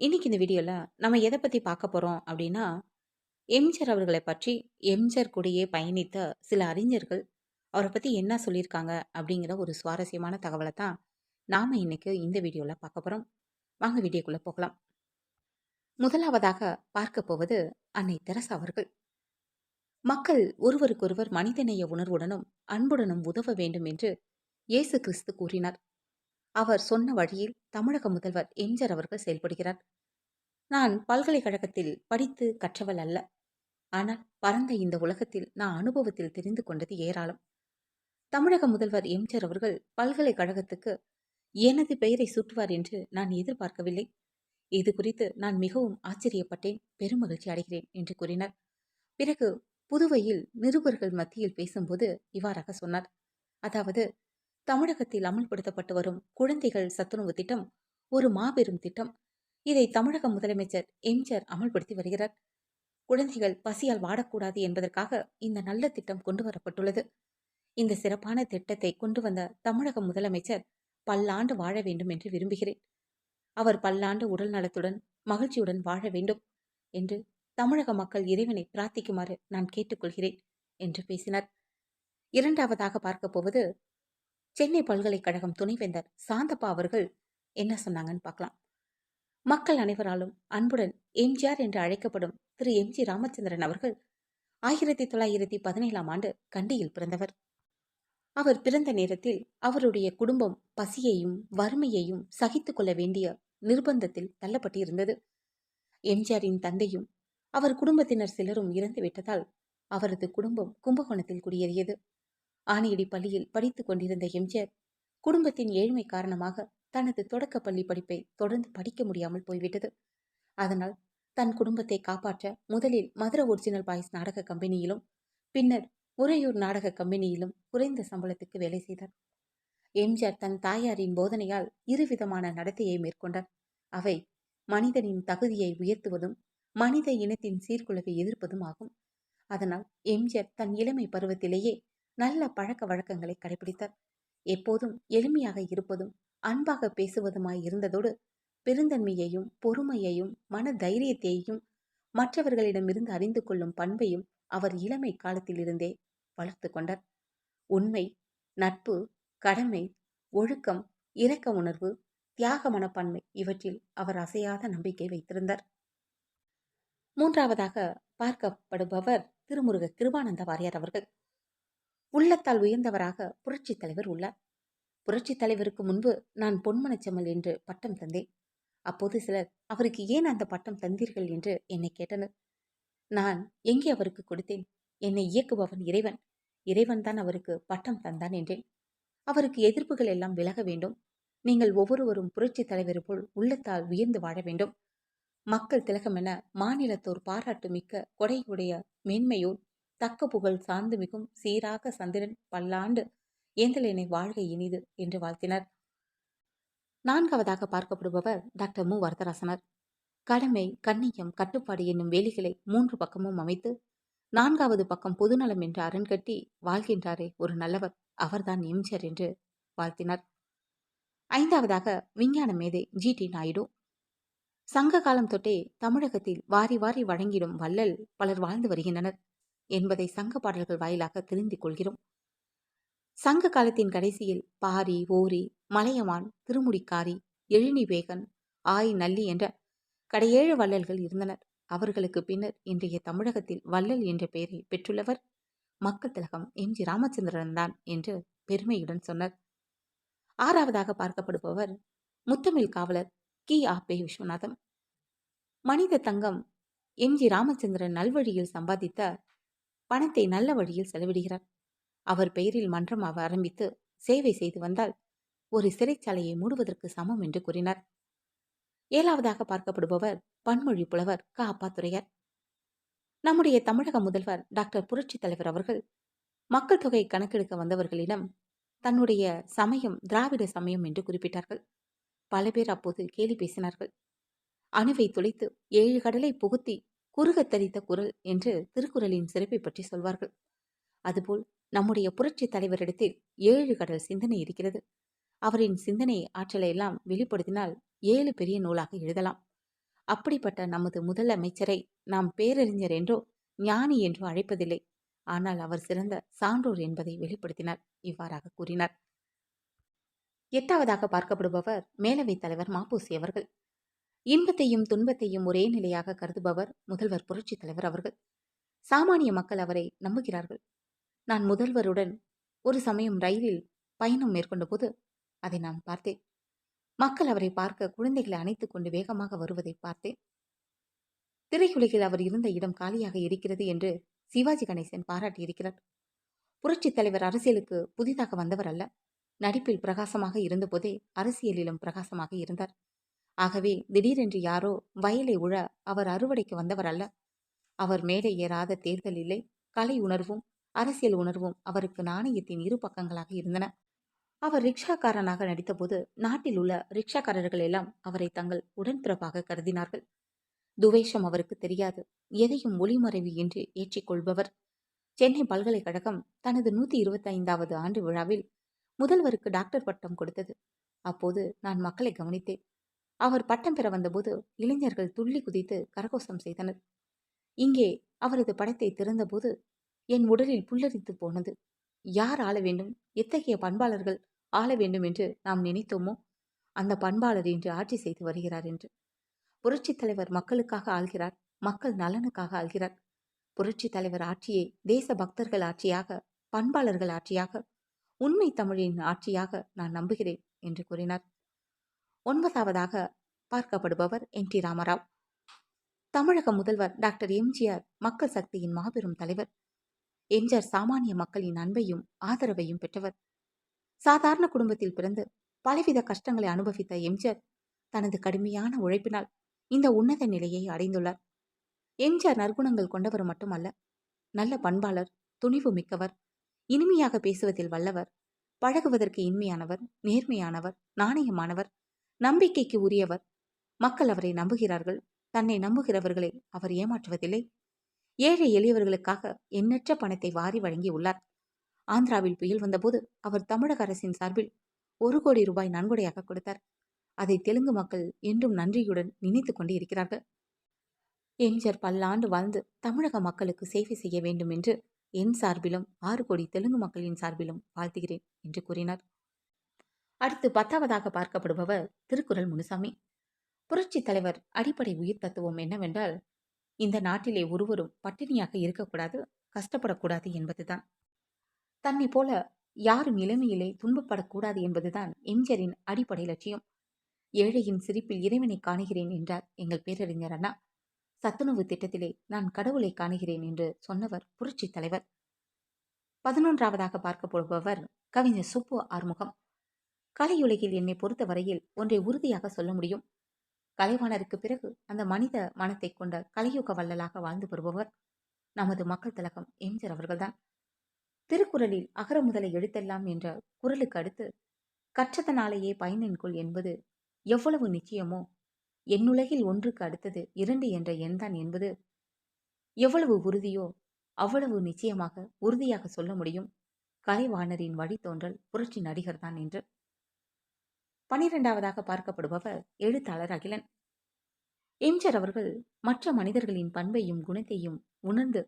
இன்னைக்கு இந்த வீடியோல நம்ம எதை பத்தி பார்க்க போறோம் அப்படின்னா, எம்ஜிஆர் அவர்களை பற்றி எம்ஜிஆர் கூடயே பயணித்த சில அறிஞர்கள், அவரை பத்தி என்ன சொல்லியிருக்காங்க அப்படிங்கிற ஒரு சுவாரஸ்யமான தகவலை தான் நாம இன்னைக்கு இந்த வீடியோல பார்க்க போறோம். வாங்க வீடியோக்குள்ள போகலாம். முதலாவதாக பார்க்க போவது அன்னை தெரசா அவர்கள். மக்கள் ஒருவருக்கொருவர் மனிதநேய உணர்வுடனும், அன்புடனும் உதவ வேண்டும் என்று இயேசு கிறிஸ்து கூறினார். அவர் சொன்ன வழியில் தமிழக முதல்வர் எம்ஜிஆர் அவர்கள் செயல்படுகிறார். நான் பல்கலைக்கழகத்தில் படித்து கற்றவள் அல்ல. ஆனால் பரந்த இந்த உலகத்தில் நான் அனுபவத்தில் தெரிந்து கொண்டது ஏராளம். தமிழக முதல்வர் எம்ஜிஆர் அவர்கள் பல்கலைக்கழகத்துக்கு எனது பெயரை சுட்டுவார் என்று நான் எதிர்பார்க்கவில்லை. இது குறித்து நான் மிகவும் ஆச்சரியப்பட்டேன், பெருமகிழ்ச்சி அடைகிறேன் என்று கூறினார். பிறகு புதுவையில் நிருபர்கள் மத்தியில் பேசும்போது இவ்வாறாக சொன்னார். அதாவது தமிழகத்தில் அமல்படுத்தப்பட்டு வரும் குழந்தைகள் சத்துணவு திட்டம் ஒரு மாபெரும் திட்டம். இதை தமிழக முதலமைச்சர் எம்ஜிஆர் அமல்படுத்தி வருகிறார். குழந்தைகள் பசியால் வாடக்கூடாது என்பதற்காக இந்த நல்ல திட்டம் கொண்டு வரப்பட்டுள்ளது. இந்த சிறப்பான திட்டத்தை கொண்டு வந்த தமிழக முதலமைச்சர் பல்லாண்டு வாழ வேண்டும் என்று விரும்புகிறேன். அவர் பல்லாண்டு உடல் நலத்துடன், மகிழ்ச்சியுடன் வாழ வேண்டும் என்று தமிழக மக்கள் இறைவனை பிரார்த்திக்குமாறு நான் கேட்டுக்கொள்கிறேன் என்று பேசினார். இரண்டாவதாக பார்க்கப் போவது சென்னை பல்கலைக்கழகம் துணைவேந்தர் சாந்தப்பா அவர்கள் என்ன சொன்னாங்கன்னு பார்க்கலாம். மக்கள் அனைவராலும் அன்புடன் எம்ஜிஆர் என்று அழைக்கப்படும் திரு எம் ஜி ராமச்சந்திரன் அவர்கள் ஆயிரத்தி தொள்ளாயிரத்தி பதினேழாம் ஆண்டு கண்டியில் பிறந்தவர். அவர் பிறந்த நேரத்தில் அவருடைய குடும்பம் பசியையும் வறுமையையும் சகித்து கொள்ள வேண்டிய நிர்பந்தத்தில் தள்ளப்பட்டிருந்தது. எம்ஜிஆரின் தந்தையும் அவர் குடும்பத்தினர் சிலரும் இறந்து விட்டதால் அவரது குடும்பம் கும்பகோணத்தில் குடியேறியது. ஆணையடி பள்ளியில் படித்துக் கொண்டிருந்த எம்ஜிஆர் குடும்பத்தின் ஏழ்மை காரணமாக தனது தொடக்க பள்ளி படிப்பை தொடர்ந்து படிக்க முடியாமல் போய்விட்டது. அதனால் தன் குடும்பத்தை காப்பாற்ற முதலில் மதுரை ஒரிஜினல் பாய்ஸ் நாடக கம்பெனியிலும் பின்னர் உறையூர் நாடக கம்பெனியிலும் குறைந்த சம்பளத்துக்கு வேலை செய்தார். எம்ஜிஆர் தன் தாயாரின் போதனையால் இருவிதமான நடத்தையை மேற்கொண்டார். அவை மனிதனின் தகுதியை உயர்த்துவதும் மனித இனத்தின் சீர்குலைவை எதிர்ப்பதும் ஆகும். அதனால் எம்ஜிஆர் தன் இளமை பருவத்திலேயே நல்ல பழக்க வழக்கங்களை கடைபிடித்தார் எப்போதும் எளிமையாக இருப்பதும் அன்பாக பேசுவதுமாய் இருந்ததோடு பெருந்தன்மையையும் பொறுமையையும் மன தைரியத்தையும் மற்றவர்களிடமிருந்து அறிந்து கொள்ளும் பண்பையும் அவர் இளமை காலத்திலிருந்தே வளர்த்து கொண்டார். உண்மை நட்பு கடமை ஒழுக்கம் இரக்க உணர்வு தியாக மனப்பான்மை இவற்றில் அவர் அசையாத நம்பிக்கை வைத்திருந்தார். மூன்றாவதாக பார்க்கப்படுபவர் திருமுருக கிருபானந்த வாரியார் அவர்கள். உள்ளத்தால் உயர்ந்தவராக புரட்சித் தலைவர் உள்ளார். புரட்சித் தலைவருக்கு முன்பு நான் பொன்மனச்செம்மல் என்று பட்டம் தந்தேன். அப்போது சிலர் அவருக்கு ஏன் அந்த பட்டம் தந்தீர்கள்? என்று என்னை கேட்டனர். நான் எங்கே அவருக்கு கொடுத்தேன்? என்னை இயக்குபவன் இறைவன். இறைவன் தான் அவருக்கு பட்டம் தந்தான் என்றேன். அவருக்கு எதிர்ப்புகள் எல்லாம் விலக வேண்டும். நீங்கள் ஒவ்வொருவரும் புரட்சித் தலைவர் போல் உள்ளத்தால் உயர்ந்து வாழ வேண்டும். மக்கள் திலகம் என மாநிலத்தோர் பாராட்டு மிக்க கொடையுடைய மேன்மையோர் தக்க புகழ் சார்ந்து மிகும் சீராக சந்திரன் பல்லாண்டு ஏந்தலினை வாழ்க இனிது என்று வாழ்த்தினர். நான்காவதாக பார்க்கப்படுபவர் டாக்டர் மு. வரதராசனர். கடமை கண்ணியம் கட்டுப்பாடு என்னும் வேலிகளை மூன்று பக்கமும் அமைத்து நான்காவது பக்கம் பொதுநலம் என்று அரண் கட்டி வாழ்கின்றாரே ஒரு நல்லவர் அவர்தான் எம்ஜிஆர் என்று வாழ்த்தினார். ஐந்தாவதாக விஞ்ஞான மேதை ஜி. டி. நாயுடு. சங்க காலம் தொட்டே தமிழகத்தில் வாரி வாரி வழங்கிடும் வள்ளல் பலர் வாழ்ந்து வருகின்றனர். என்பதை சங்க பாடல்கள் வாயிலாக தெரிந்து கொள்கிறோம். சங்க காலத்தின் கடைசியில் பாரி ஓரி மலையமான் திருமுடிக்காரி எழினிவேகன் ஆய் நல்லி என்ற கடையேழு வள்ளல்கள் இருந்தனர். அவர்களுக்கு பின்னர் இன்றைய தமிழகத்தில் வள்ளல் என்ற பெயரை பெற்றுள்ளவர் மக்கள் திலகம் எம். ஜி. ராமச்சந்திரன் தான் என்று பெருமையுடன் சொன்னார். ஆறாவதாக பார்க்கப்படுபவர் முத்தமிழ் காவலர் கி. ஆபே விஸ்வநாதம். மனித தங்கம் எம். ஜி. ராமச்சந்திரன் நல்வழியில் சம்பாதித்த பணத்தை நல்ல வழியில் செலவிடுகிறார். அவர் பெயரில் மன்றம் ஆரம்பித்து சேவை செய்து வந்தால் ஒரு சிறைச்சாலையை மூடுவதற்கு சமம் என்று கூறினார். ஏழாவதாக பார்க்கப்படுபவர் பன்மொழி புலவர் க அப்பாத்துறையார் நம்முடைய தமிழக முதல்வர் டாக்டர் புரட்சி தலைவர் அவர்கள் மக்கள் தொகை கணக்கெடுக்க வந்தவர்களிடம் தன்னுடைய சமயம் திராவிட சமயம் என்று குறிப்பிட்டார்கள். பல பேர் அப்போது கேலி பேசினார்கள். அணுவை துளைத்து ஏழு கடலை புகுத்தி குறுகத் தரித்த குரல் என்று திருக்குறளின் சிறப்பை பற்றி சொல்வார்கள். அதுபோல் நம்முடைய புரட்சி தலைவரிடத்தில் ஏழு கடல் சிந்தனை இருக்கிறது. அவரின் சிந்தனை ஆற்றலை எல்லாம் வெளிப்படுத்தினால் ஏழு பெரிய நூலாக எழுதலாம். அப்படிப்பட்ட நமது முதலமைச்சரை நாம் பேரறிஞர் என்றோ ஞானி என்றோ அழைப்பதில்லை. ஆனால் அவர் சிறந்த சான்றோர் என்பதை வெளிப்படுத்தினார். இவ்வாறாக கூறினார். எட்டாவதாக பார்க்கப்படுபவர் மேலவைத் தலைவர் மாப்பூசி அவர்கள். இன்பத்தையும் துன்பத்தையும் ஒரே நிலையாக கருதுபவர் முதல்வர் புரட்சி தலைவர் அவர்கள். சாமானிய மக்கள் அவரை நம்புகிறார்கள். நான் முதல்வருடன் ஒரு சமயம் ரயிலில் பயணம் மேற்கொண்ட போது அதை நான் பார்த்தேன். மக்கள் அவரை பார்க்க குழந்தைகளை அணைத்துக் கொண்டு வேகமாக வருவதை பார்த்தேன். திரையுலகில் அவர் இருந்த இடம் காலியாக இருக்கிறது என்று சிவாஜி கணேசன் பாராட்டியிருக்கிறார். புரட்சித் தலைவர் அரசியலுக்கு புதிதாக வந்தவர் அல்ல. நடிப்பில் பிரகாசமாக இருந்தபோதே அரசியலிலும் பிரகாசமாக இருந்தார். ஆகவே திடீரென்று யாரோ வயலை உழ அவர் அறுவடைக்கு வந்தவர் அல்ல. அவர் மேடை ஏறாத தேர்தல் இல்லை. கலை உணர்வும் அரசியல் உணர்வும் அவருக்கு நாணயத்தின் இரு பக்கங்களாக இருந்தன. அவர் ரிக்ஷாக்காரனாக நடித்தபோது நாட்டில் உள்ள ரிக்ஷாக்காரர்கள் எல்லாம் அவரை தங்கள் உடன்பிறப்பாக கருதினார்கள். துவேஷம் அவருக்கு தெரியாது. எதையும் ஒளிமறைவு என்று ஏற்றிக்கொள்பவர். சென்னை பல்கலைக்கழகம் தனது நூத்தி இருபத்தி ஐந்தாவது ஆண்டு விழாவில் முதல்வருக்கு டாக்டர் பட்டம் கொடுத்தது. அப்போது நான் மக்களை கவனித்தேன். அவர் பட்டம் பெற வந்தபோது இளைஞர்கள் துள்ளி குதித்து கரகோஷம் செய்தனர். இங்கே அவரது படத்தை திறந்தபோது என் உடலில் புல்லரித்து போனது. யார் ஆள வேண்டும்? எத்தகைய பண்பாளர்கள் ஆள வேண்டும் என்று நாம் நினைத்தோமோ? அந்த பண்பாளர் இன்று ஆட்சி செய்து வருகிறார் என்று. புரட்சித் தலைவர் மக்களுக்காக ஆள்கிறார். மக்கள் நலனுக்காக ஆள்கிறார். புரட்சித் தலைவர் ஆட்சியை தேச பக்தர்கள் ஆட்சியாக பண்பாளர்கள் ஆட்சியாக உண்மை தமிழின் ஆட்சியாக நான் நம்புகிறேன் என்று கூறினார். ஒன்பதாவதாக பார்க்கப்படுபவர் என். டி. ராமராவ். தமிழக முதல்வர் டாக்டர் எம்ஜிஆர் மக்கள் சக்தியின் மாபெரும் தலைவர். எம்ஜிஆர் சாமானிய மக்களின் அன்பையும் ஆதரவையும் பெற்றவர். சாதாரண குடும்பத்தில் பிறந்து பலவித கஷ்டங்களை அனுபவித்த எம்ஜிஆர் தனது கடுமையான உழைப்பினால் இந்த உன்னத நிலையை அடைந்துள்ளார். எம்ஜிஆர் நற்குணங்கள் கொண்டவர் மட்டுமல்ல நல்ல பண்பாளர் துணிவு மிக்கவர் இனிமையாக பேசுவதில் வல்லவர் பழகுவதற்கு இன்மையானவர் நேர்மையானவர் நாணயமானவர் நம்பிக்கைக்கு உரியவர். மக்கள் அவரை நம்புகிறார்கள். தன்னை நம்புகிறவர்களை அவர் ஏமாற்றுவதில்லை. ஏழை எளியவர்களுக்காக எண்ணற்ற பணத்தை வாரி வழங்கியுள்ளார். ஆந்திராவில் புயல் வந்தபோது அவர் தமிழக அரசின் சார்பில் ஒரு கோடி ரூபாய் நன்கொடையாக கொடுத்தார். அதை தெலுங்கு மக்கள் என்றும் நன்றியுடன் நினைத்து கொண்டு இருக்கிறார்கள் எம்ஜிஆர் பல்லாண்டு வாழ்ந்து தமிழக மக்களுக்கு சேவை செய்ய வேண்டும் என்று என் சார்பிலும் ஆறு கோடி தெலுங்கு மக்களின் சார்பிலும் வாழ்த்துகிறேன் என்று கூறினார். அடுத்து பத்தாவதாக பார்க்கப்படுபவர் திருக்குறள் முனுசாமி. புரட்சி தலைவர் அடிப்படை உயிர் தத்துவம் என்னவென்றால் இந்த நாட்டிலே ஒருவரும் பட்டினியாக இருக்கக்கூடாது கஷ்டப்படக்கூடாது என்பதுதான். தன்னை போல யாரும் இளமையிலே துன்பப்படக்கூடாது என்பதுதான் எம்ஜரின் அடிப்படை லட்சியம். ஏழையின் சிரிப்பில் இறைவனை காணுகிறேன் என்றார் எங்கள் பேரறிஞர் அண்ணா. சத்துணவு திட்டத்திலே நான் கடவுளை காணுகிறேன் என்று சொன்னவர் புரட்சி தலைவர். பதினொன்றாவதாக பார்க்கப்படுபவர் கவிஞர் சுப்பு ஆறுமுகம். கலையுலகில் என்னை பொறுத்த வரையில் ஒன்றை உறுதியாக சொல்ல முடியும். கலைவாணருக்கு பிறகு அந்த மனித மனத்தை கொண்ட கலையுக வள்ளலாக வாழ்ந்து வருபவர் நமது மக்கள் தலகம் எம்ஜர் அவர்கள்தான். திருக்குறளில் அகர முதலை எழுத்தெல்லாம் என்ற குரலுக்கு அடுத்து கற்றதனாலேயே பயனின்கொள் என்பது எவ்வளவு நிச்சயமோ என்னுலகில் ஒன்றுக்கு அடுத்தது இரண்டு என்ற எண்தான் என்பது எவ்வளவு உறுதியோ அவ்வளவு நிச்சயமாக உறுதியாக சொல்ல முடியும். கலைவாணரின் வழித்தோன்றல் புரட்சி நடிகர்தான் என்று. பனிரெண்டாவதாக பார்க்கப்படுபவர் எழுத்தாளர் அகிலன். எம்ஜர் அவர்கள் மற்ற மனிதர்களின் பண்பையும் குணத்தையும் உணர்ந்து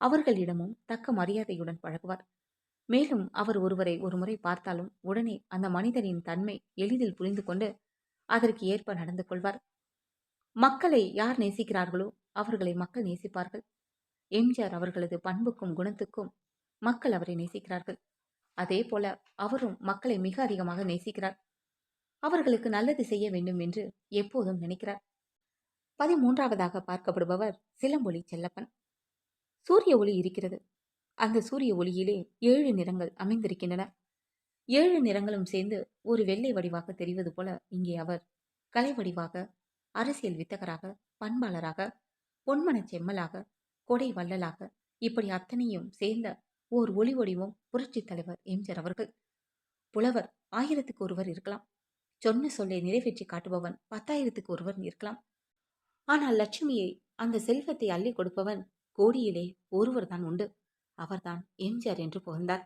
அவர்களிடமும் தக்க மரியாதையுடன் பழகுவார். மேலும் அவர் ஒருவரை ஒருமுறை பார்த்தாலும் உடனே அந்த மனிதனின் தன்மை எளிதில் புரிந்து கொண்டு அதற்கு ஏற்ப நடந்து கொள்வார். மக்களை யார் நேசிக்கிறார்களோ அவர்களை மக்கள் நேசிப்பார்கள். எம்ஜிஆர் அவர்களது பண்புக்கும் குணத்துக்கும் மக்கள் அவரை நேசிக்கிறார்கள். அதே போல அவரும் மக்களை மிக அதிகமாக நேசிக்கிறார். அவர்களுக்கு நல்லது செய்ய வேண்டும் என்று எப்போதும் நினைக்கிறார். பதிமூன்றாவதாக பார்க்கப்படுபவர் சிலம்பொலி செல்லப்பன். சூரிய ஒளி இருக்கிறது. அந்த சூரிய ஒளியிலே ஏழு நிறங்கள் அமைந்திருக்கின்றன. ஏழு நிறங்களும் சேர்ந்து ஒரு வெள்ளை வடிவாக தெரிவது போல இங்கே அவர் கலை வடிவாக அரசியல் வித்தகராக பண்பாளராக பொன்மனச் செம்மலாக கொடை வள்ளலாக இப்படி அத்தனையும் சேர்ந்த ஓர் ஒளி வடிவம் புரட்சித் தலைவர் எம்ஜிஆர் அவர்கள். புலவர் ஆயிரத்துக்கு ஒருவர் இருக்கலாம். சொன்ன சொல்லை நிறைவேற்றி காட்டுபவன் பத்தாயிரத்துக்கு ஒருவர் இருக்கலாம். ஆனால் லட்சுமியை அந்த செல்வத்தை அள்ளி கொடுப்பவன் கோடியிலே ஒருவர் தான் உண்டு. அவர்தான் எம்ஜிஆர் என்று புகழ்ந்தார்.